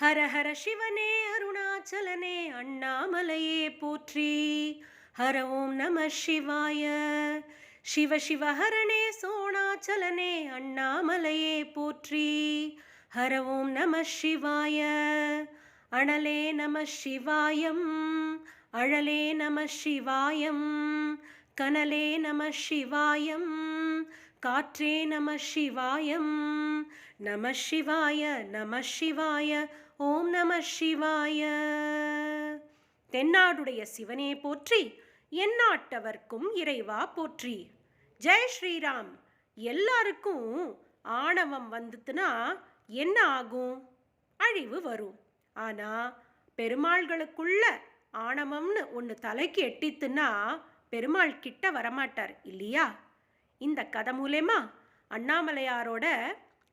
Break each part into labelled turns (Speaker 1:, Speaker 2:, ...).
Speaker 1: ஹர ஹர சிவனே அருணாச்சலனே அண்ணாமலையே போற்றி. ஹர ஓம் நம சிவாய. சிவ சிவ ஹரணே சோணாச்சலனே அண்ணாமலையே போற்றி. ஹர ஓம் நம சிவாய. அனலே நம சிவாயம். அழலே நம சிவாயம். கனலே நம சிவாயம். காற்றே நம சிவாயம். நம சிவாய நம சிவாய ஓம் நம சிவாய. தென்னாடுடைய சிவனே போற்றி எந்நாட்டவர்க்கும் இறைவா போற்றி. ஜெய் ஸ்ரீராம். எல்லாருக்கும் ஆணவம் வந்துட்டுனா என்ன ஆகும்? அழிவு வரும். ஆனா பெருமாள்களுக்குள்ள ஆணவம்னு ஒன்று தலைக்கு எட்டித்துன்னா பெருமாள் கிட்ட வரமாட்டார் இல்லையா? இந்த கதை மூலயமா அண்ணாமலையாரோட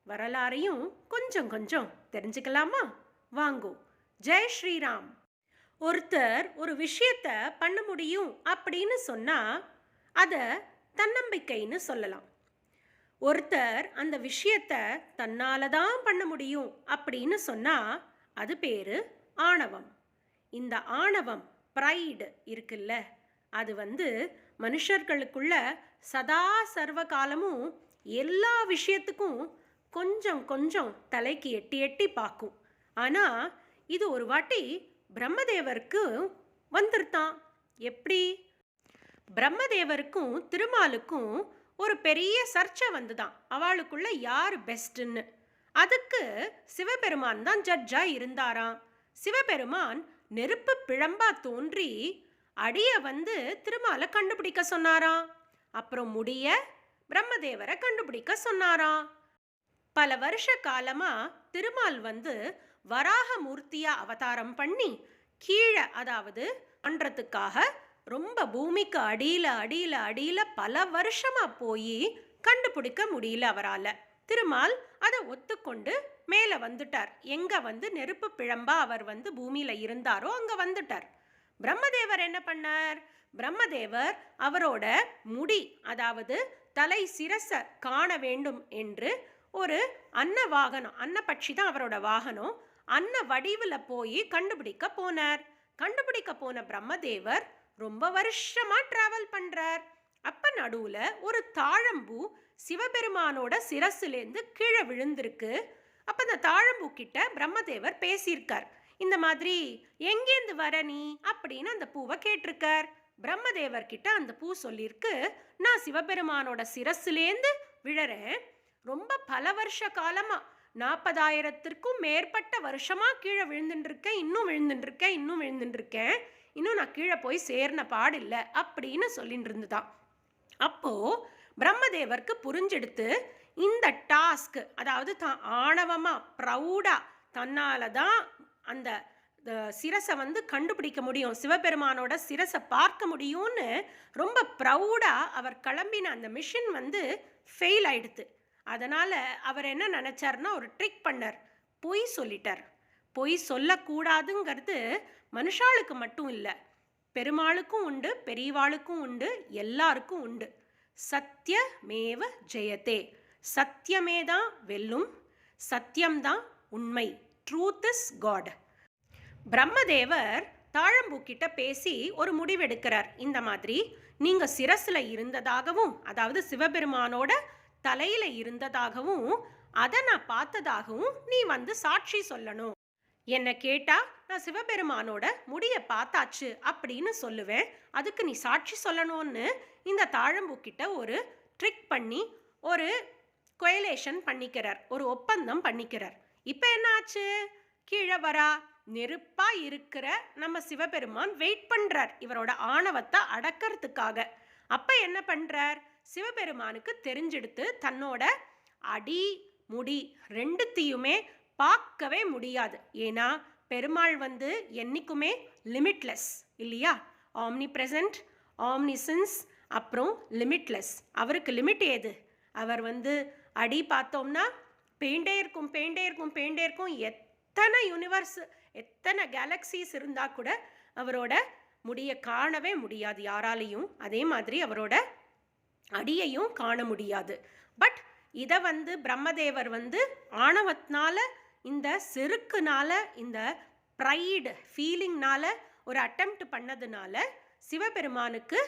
Speaker 1: வரலாறையும் கொஞ்சம் கொஞ்சம் தெரிஞ்சுக்கலாமா? வாங்கோ. ஜெய் ஸ்ரீராம். ஒருத்தர் ஒரு விஷயத்த பண்ண முடியும் அப்படின்னு சொன்னால் அதை தன்னம்பிக்கைன்னு சொல்லலாம். ஒருத்தர் அந்த விஷயத்த தன்னால் தான் பண்ண முடியும் அப்படின்னு சொன்னால் அது பேர் ஆணவம். இந்த ஆணவம் ப்ரைடு இருக்குல்ல அது வந்து மனுஷர்களுக்குள்ள சதா சர்வ காலமும் எல்லா விஷயத்துக்கும் கொஞ்சம் கொஞ்சம் தலைக்கு எட்டி எட்டி பார்க்கும். ஆனால் இது ஒரு வாட்டி பிரம்மதேவருக்கு வந்துருத்தான். எப்படி? பிரம்மதேவருக்கும் திருமாலுக்கும் ஒரு பெரிய சர்ச்சை வந்துதான். அவளுக்குள்ள யார் பெஸ்ட்டுன்னு அதுக்கு சிவபெருமான் தான் ஜட்ஜா இருந்தாராம். சிவபெருமான் நெருப்பு பிழம்பா தோன்றி அடிய வந்து திருமாலை கண்டுபிடிக்க சொன்னாராம். அப்புறம் முடிய பிரம்மதேவரை கண்டுபிடிக்க சொன்னாராம். பல வருஷ காலமா திருமால் வந்து வராக மூர்த்தியா அவதாரம் பண்ணி கீழே அதாவது பண்றதுக்காக ரொம்ப பூமிக்கு அடியில அடியில அடியில பல வருஷமா போய் கண்டுபிடிக்க முடியல அவரால். திருமால் அதை ஒத்துக்கொண்டு மேலே வந்துட்டார். எங்க வந்து நெருப்பு பிழம்பா அவர் வந்து பூமியில இருந்தாரோ அங்க வந்துட்டார். பிரம்மதேவர் என்ன பண்ணார்? பிரம்மதேவர் அவரோட முடி அதாவது தலை சிரச காண வேண்டும் என்று ஒரு அன்ன வாகனம் அன்னப்பட்சி தான் அவரோட வாகனம். அன்ன வடிவில் போய் கண்டுபிடிக்க போனார். கண்டுபிடிக்க போன பிரம்மதேவர் ரொம்ப வருஷமா ட்ராவல் பண்றார். அப்ப நடுவுல ஒரு தாழம்பூ சிவபெருமானோட சிரசுலேருந்து கீழே விழுந்திருக்கு. அப்போ அந்த தாழம்பூ கிட்ட பிரம்மதேவர் பேசியிருக்கார். இந்த மாதிரி எங்கேருந்து வர நீ? அப்படின்னு அந்த பூவை கேட்டிருக்கார். பிரம்மதேவர் கிட்ட அந்த பூ சொல்லியிருக்கு நான் சிவபெருமானோட சிரசுலேருந்து விழறேன். ரொம்ப பல வருஷ காலமாக நாற்பதாயிரத்திற்கும் மேற்பட்ட வருஷமாக கீழே விழுந்துட்டுருக்கேன் இன்னும் விழுந்துட்டுருக்கேன் இன்னும் விழுந்துட்டுருக்கேன் இன்னும் நான் கீழே போய் சேர்ன பாடில்லை அப்படின்னு சொல்லிட்டு இருந்துதான் அப்போது பிரம்மதேவருக்கு புரிஞ்செடுத்து இந்த டாஸ்க் அதாவது தான் ஆணவமாக ப்ரௌடாக தன்னால் தான் அந்த சிரசை வந்து கண்டுபிடிக்க முடியும் சிவபெருமானோட சிரசை பார்க்க முடியும்னு ரொம்ப ப்ரௌடாக அவர் கிளம்பின அந்த மிஷின் வந்து ஃபெயில் ஆயிடுது அதனால் அவர் என்ன நினச்சார்னா ஒரு ட்ரிக் பண்ணார். பொய் சொல்லிட்டார். பொய் சொல்லக்கூடாதுங்கிறது மனுஷாளுக்கு மட்டும் இல்லை பெருமாளுக்கும் உண்டு பெரியவாளுக்கும் உண்டு எல்லாருக்கும் உண்டு. சத்தியமேவ ஜெயத்தே. சத்தியமே தான் வெல்லும் சத்தியம்தான் உண்மை. ட்ரூத் இஸ் காட் பிரம்மதேவர் தாழம்பூக்கிட்ட பேசி ஒரு முடிவெடுக்கிறார். இந்த மாதிரி நீங்க சிரஸில் இருந்ததாகவும் அதாவது சிவபெருமானோட தலையில இருந்ததாகவும் அதை நான் பார்த்ததாகவும் நீ வந்து சாட்சி சொல்லணும். என்னை கேட்டா நான் சிவபெருமானோட முடிய பார்த்தாச்சு அப்படின்னு சொல்லுவேன். அதுக்கு நீ சாட்சி சொல்லணும்னு இந்த தாழம்பூக்கிட்ட ஒரு ட்ரிக் பண்ணி ஒரு கொயலேஷன் பண்ணிக்கிறார். ஒரு ஒப்பந்தம் பண்ணிக்கிறார். இப்போ என்ன ஆச்சு? கீழே வரா நெருப்பா இருக்கிற நம்ம சிவபெருமான் வெயிட் பண்றார். இவரோட ஆணவத்தை அடக்கிறதுக்காக. அப்ப என்ன பண்றார்? சிவபெருமானுக்கு தெரிஞ்செடுத்து தன்னோட அடி முடி ரெண்டுத்தையுமே பார்க்கவே முடியாது. ஏன்னா பெருமாள் வந்து என்னைக்குமே லிமிட்லெஸ் இல்லையா? ஆம்னி பிரசன்ட் ஆம்னிசன்ஸ் அப்புறம் லிமிட்லெஸ் அவருக்கு லிமிட் ஏது? அவர் வந்து அடி பார்த்தோம்னா பெயிண்டே இருக்கும் பெயிண்டே இருக்கும் பெயிண்டே இருக்கும். எத்தனை யூனிவர்ஸ் எத்தனை கேலக்சிஸ் இருந்தால் கூட அவரோட முடிய காணவே முடியாது யாராலையும். அதே மாதிரி அவரோட அடியையும் காண முடியாது. பட் இதை வந்து பிரம்மதேவர் வந்து ஆணவத்தினால இந்த செருக்குனால இந்த ப்ரைடு ஃபீலிங்னால ஒரு அட்டெம்ப்ட் பண்ணதுனால சிவபெருமானுக்கு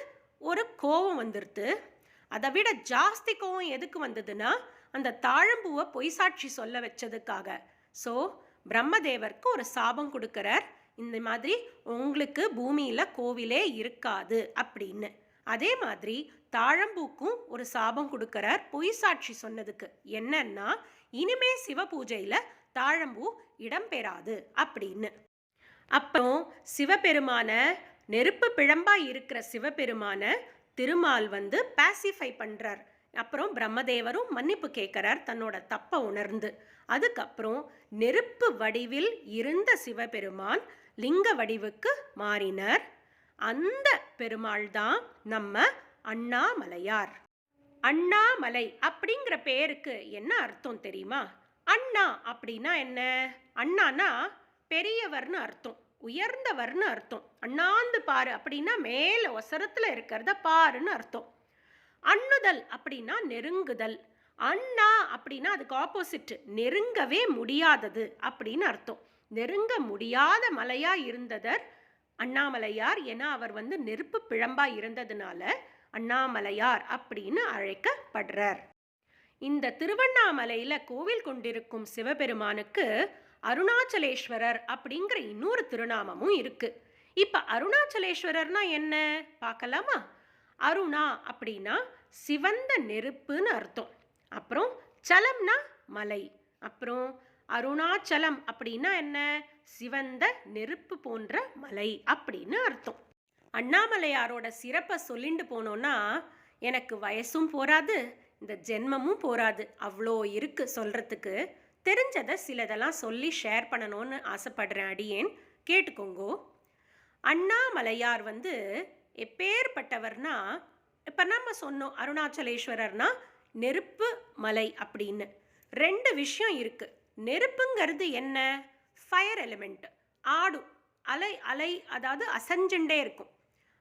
Speaker 1: ஒரு கோபம் வந்துடுது அதை விட ஜாஸ்தி கோவம் எதுக்கு வந்ததுன்னா அந்த தாழம்பூவை பொய் சாட்சி சொல்ல வச்சதுக்காக. ஸோ பிரம்மதேவருக்கு ஒரு சாபம் கொடுக்குறார். இந்த மாதிரி உங்களுக்கு பூமியில் கோவிலே இருக்காது அப்படின்னு. அதே மாதிரி தாழம்பூக்கும் ஒரு சாபம் கொடுக்குறார் பொய் சாட்சி சொன்னதுக்கு. என்னன்னா இனிமே சிவ பூஜையில் தாழம்பூ இடம்பெறாது அப்படின்னு. அப்புறம் சிவபெருமான நெருப்பு பிழம்பா இருக்கிற சிவபெருமான திருமால் வந்து பாசிஃபை பண்றார். அப்புறம் பிரம்மதேவரும் மன்னிப்பு கேட்கிறார் தன்னோட தப்பை உணர்ந்து. அதுக்கப்புறம் நெருப்பு வடிவில் இருந்த சிவபெருமான் லிங்க வடிவுக்கு மாறினர். அந்த பெருமாள் தான் நம்ம அண்ணாமலையார். அண்ணாமலை அப்படிங்கிற பேருக்கு என்ன அர்த்தம் தெரியுமா? அண்ணா அப்படின்னா என்ன? அண்ணானா பெரியவர்னு அர்த்தம் உயர்ந்தவர்னு அர்த்தம். அண்ணாந்து பாரு அப்படின்னா மேலே ஒசரத்தில் இருக்கிறத பாருன்னு அர்த்தம். அண்ணுதல் அப்படின்னா நெருங்குதல். அண்ணா அப்படின்னா அதுக்கு ஆப்போசிட் நெருங்கவே முடியாதது அப்படின்னு அர்த்தம். நெருங்க முடியாத மலையாக இருந்ததர் அண்ணாமலையார் ஏன்னா அவர் வந்து நெருப்பு பிழம்பா இருந்ததுனால அண்ணாமலையார் அப்படின்னு அழைக்கப்படுறார். இந்த திருவண்ணாமலையில கோவில் கொண்டிருக்கும் சிவபெருமானுக்கு அருணாச்சலேஸ்வரர் அப்படிங்கிற இன்னொரு திருநாமமும் இருக்கு. இப்ப அருணாச்சலேஸ்வரர்னா என்ன? பார்க்கலாமா? அருணா அப்படின்னா சிவந்த நெருப்புன்னு அர்த்தம். அப்புறம் சலம்னா மலை. அப்புறம் அருணாச்சலம் அப்படின்னா என்ன? சிவந்த நெருப்பு போன்ற மலை அப்படின்னு அர்த்தம். அண்ணாமலையாரோட சிறப்பை சொல்லிட்டு போனோன்னா எனக்கு வயசும் போராது இந்த ஜென்மமும் போராது அவ்வளோ இருக்கு சொல்றதுக்கு. தெரிஞ்சதை சிலதெல்லாம் சொல்லி ஷேர் பண்ணணும்னு ஆசைப்படுறேன் அடியேன். கேட்டுக்கோங்கோ. அண்ணாமலையார் வந்து எப்பேற்பட்டவர்னா இப்போ நம்ம சொன்னோம் அருணாச்சலேஸ்வரர்னா நெருப்பு மலை அப்படின்னு. ரெண்டு விஷயம் இருக்குது நெருப்புங்கிறது என்ன? ஃபயர் எலிமெண்ட் ஆடும் அலை அலை அதாவது அசைஞ்சுண்டே இருக்கும்.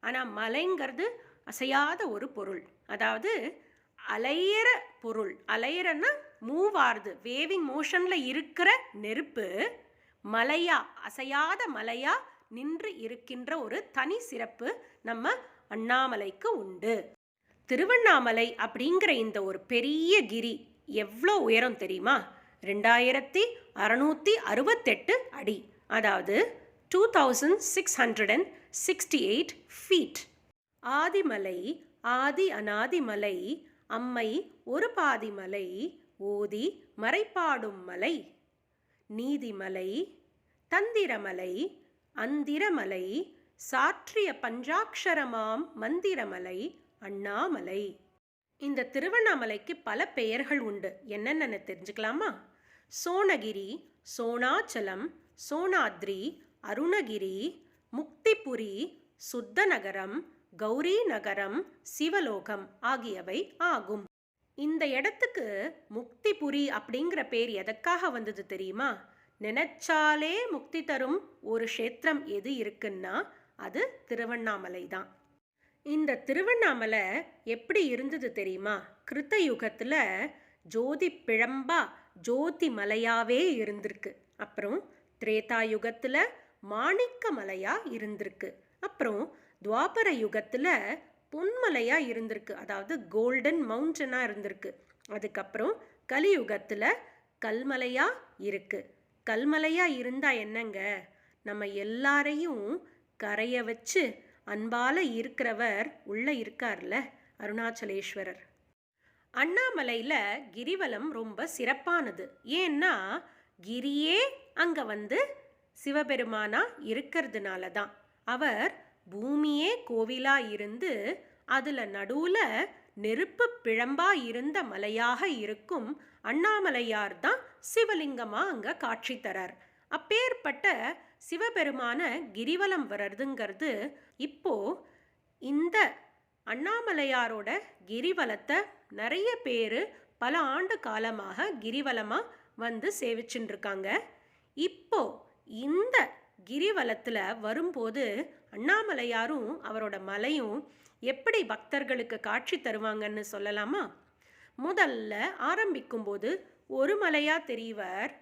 Speaker 1: ஆனால் மலைங்கிறது அசையாத ஒரு பொருள். அதாவது அலையிற பொருள். அலையிறன்னா மூவ் ஆறுது. வேவிங் மோஷனில் இருக்கிற நெருப்பு மலையா அசையாத மலையா நின்று இருக்கின்ற ஒரு தனி சிறப்பு நம்ம அண்ணாமலைக்கு உண்டு. திருவண்ணாமலை அப்படிங்கிற இந்த ஒரு பெரிய கிரி எவ்வளோ உயரம் தெரியுமா? ரெண்டாயிரத்தி அறநூற்றி அறுபத்தெட்டு அடி அதாவது two thousand six hundred and sixty eight feet Adimali ஆதி அநாதிமலை அம்மை ஒரு பாதிமலை ஓதி மறைப்பாடும் மலை. நீதிமலை தந்திரமலை அந்திரமலை சாற்றிய பஞ்சாட்சரமாம் மந்திரமலை அண்ணாமலை. இந்த திருவண்ணாமலைக்கு பல பெயர்கள் உண்டு. என்னென்னு தெரிஞ்சுக்கலாமா? சோனகிரி சோனாச்சலம் சோனாத்ரி அருணகிரி முக்திபுரி சுத்தநகரம் கௌரி நகரம் சிவலோகம் ஆகியவை ஆகும். இந்த இடத்துக்கு முக்திபுரி அப்படிங்கிற பேர் எதற்காக வந்தது தெரியுமா? நினைச்சாலே முக்தி தரும் ஒரு க்ஷேத்திரம் எது இருக்குன்னா அது திருவண்ணாமலை தான். இந்த திருவண்ணாமலை எப்படி இருந்தது தெரியுமா? கிருத்த யுகத்தில் ஜோதி பிழம்பா ஜோதி மலையாவே இருந்திருக்கு. அப்புறம் திரேதா யுகத்தில் மாணிக்க மலையா இருந்திருக்கு. அப்புறம் துவாபர யுகத்தில் பொன்மலையா இருந்திருக்கு. அதாவது கோல்டன் மவுண்டனாக இருந்திருக்கு. அதுக்கப்புறம் கலியுகத்தில் கல்மலையா இருக்கு. கல்மலையா இருந்தால் என்னங்க? நம்ம எல்லாரையும் கரைய வச்சு அன்பால இருக்கிறவர் உள்ள இருக்கார்ல அருணாச்சலேஸ்வரர். அண்ணாமலையில் கிரிவலம் ரொம்ப சிறப்பானது. ஏன்னா கிரியே அங்கே வந்து சிவபெருமானா இருக்கிறதுனால தான் அவர் பூமியே கோவிலாக இருந்து அதில் நடுவில் நெருப்பு பிழம்பா இருந்த மலையாக இருக்கும் அண்ணாமலையார் தான் சிவலிங்கமாக அங்கே காட்சி தரார். அப்பேற்பட்ட சிவபெருமான கிரிவலம் வர்றதுங்கிறது இப்போ இந்த அண்ணாமலையாரோட கிரிவலத்தை நிறைய பேர் பல ஆண்டு காலமாக கிரிவலமாக வந்து சேவிச்சுட்டு இருக்காங்க இப்போ இந்த கிரிவலத்தில் வரும்போது அண்ணாமலையாரும் அவரோட மலையும் எப்படி பக்தர்களுக்கு காட்சி தருவாங்கன்னு சொல்லலாமா? முதல்ல ஆரம்பிக்கும்போது ஒரு மலையாக தெரியவர்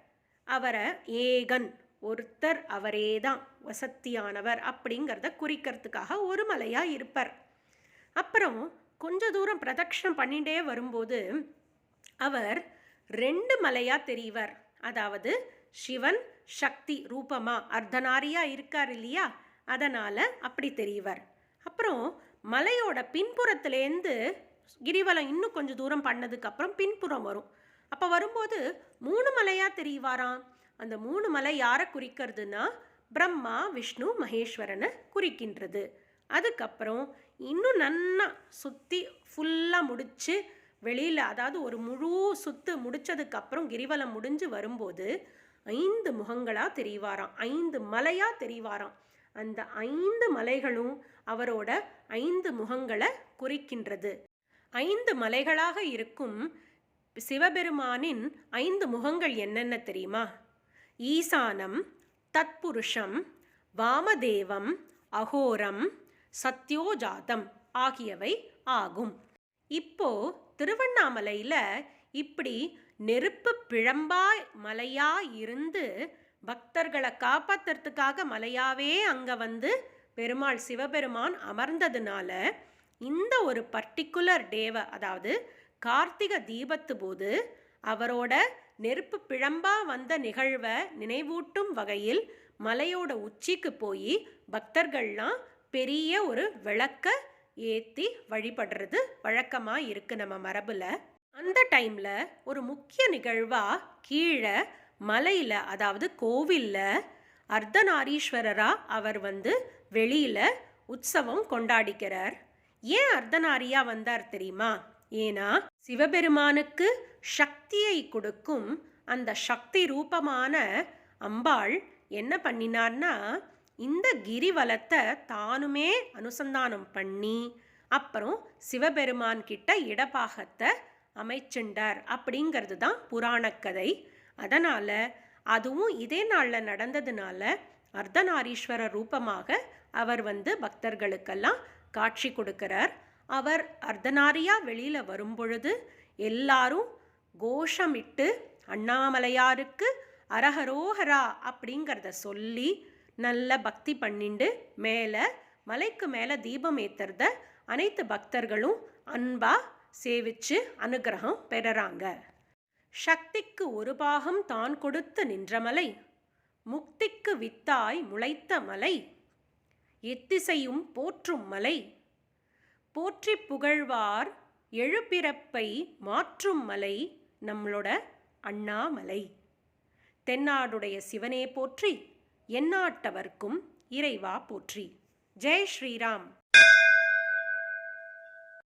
Speaker 1: அவரை ஏகன் ஒருத்தர் அவரே தான் வசத்தியானவர் அப்படிங்கிறத குறிக்கிறதுக்காக ஒரு மலையாக இருப்பார். அப்புறம் கொஞ்ச தூரம் பிரதட்சணம் பண்ணிகிட்டே வரும்போது அவர் ரெண்டு மலையாக தெரிவர். அதாவது சிவன் சக்தி ரூபமா அர்த்தநாரியாக இருக்கார் இல்லையா? அதனால் அப்படி தெரிவார். அப்புறம் மலையோட பின்புறத்துலேருந்து கிரிவலம் இன்னும் கொஞ்சம் தூரம் பண்ணதுக்கப்புறம் பின்புறம் வரும். அப்போ வரும்போது மூணு மலையாக தெரிவாராம்? அந்த மூணு மலை யாரை குறிக்கிறதுனா பிரம்மா விஷ்ணு மகேஸ்வரனை குறிக்கின்றது. அதுக்கப்புறம் இன்னும் நன்னா சுற்றி ஃபுல்லாக முடித்து வெளியில் அதாவது ஒரு முழு சுத்து முடிச்சதுக்கப்புறம் கிரிவலம் முடிஞ்சு வரும்போது ஐந்து முகங்களாக தெரிவாராம். ஐந்து மலையாக தெரிவாராம். அந்த ஐந்து மலைகளும் அவரோட ஐந்து முகங்களை குறிக்கின்றது. ஐந்து மலைகளாக இருக்கும் சிவபெருமானின் ஐந்து முகங்கள் என்னென்ன தெரியுமா? ஈசானம் தத்புருஷம் வாமதேவம் அகோரம் சத்யோஜாதம் ஆகியவை ஆகும். இப்போ திருவண்ணாமலையில் இப்படி நெருப்பு பிழம்பாய் மலையா இருந்து பக்தர்களை காப்பாத்துறதுக்காக மலையாவே அங்கே வந்து பெருமாள் சிவபெருமான் அமர்ந்ததுனால இந்த ஒரு பர்டிகுலர் டேவை அதாவது கார்த்திக தீபத்து போது அவரோட நெருப்பு பிழம்பா வந்த நிகழ்வை நினைவூட்டும் வகையில் மலையோட உச்சிக்கு போய் பக்தர்கள்லாம் பெரிய ஒரு விளக்க ஏற்றி வழிபடுறது வழக்கமாக இருக்குது நம்ம மரபில். அந்த டைமில் ஒரு முக்கிய நிகழ்வாக கீழே மலையில் அதாவது கோவிலில் அர்த்தநாரீஸ்வரராக அவர் வந்து வெளியில் உற்சவம் கொண்டாடிக்கிறார். ஏன் அர்த்தநாரியாக வந்தார் தெரியுமா? ஏன்னா சிவபெருமானுக்கு சக்தியை கொடுக்கும் அந்த சக்தி ரூபமான அம்பாள் என்ன பண்ணினார்னா இந்த கிரிவலத்தை தானுமே அனுசந்தானம் பண்ணி அப்புறம் சிவபெருமான் கிட்ட இடப்பாகத்தை அமைச்சுண்டார் அப்படிங்கிறது தான் புராணக்கதை. அதனால் அதுவும் இதே நாளில் நடந்ததுனால அர்த்தநாரீஸ்வரர் ரூபமாக அவர் வந்து பக்தர்களுக்கெல்லாம் காட்சி கொடுக்கிறார். அவர் அர்த்தநாரியா வெளியில் வரும்பொழுது எல்லாரும் கோஷமிட்டு அண்ணாமலையாருக்கு அரஹரோஹரா அப்படிங்கிறத சொல்லி நல்ல பக்தி பண்ணிண்டு மேலே மலைக்கு மேலே தீபம் ஏற்றுறத அனைத்து பக்தர்களும் அன்பாக சேவிச்சு அனுகிரகம் பெறறாங்க. சக்திக்கு ஒரு பாகம் தான் கொடுத்து நின்ற மலை முக்திக்கு வித்தாய் முளைத்த மலை எத்திசையும் போற்றும் மலை. போற்றி புகழ்வார் எழுபிறப்பை மாற்றும் மலை நம்மளோட அண்ணாமலை. தென்னாடுடைய சிவனே போற்றி எந்நாட்டவர்க்கும் இறைவா போற்றி. ஜெய் ஸ்ரீராம்.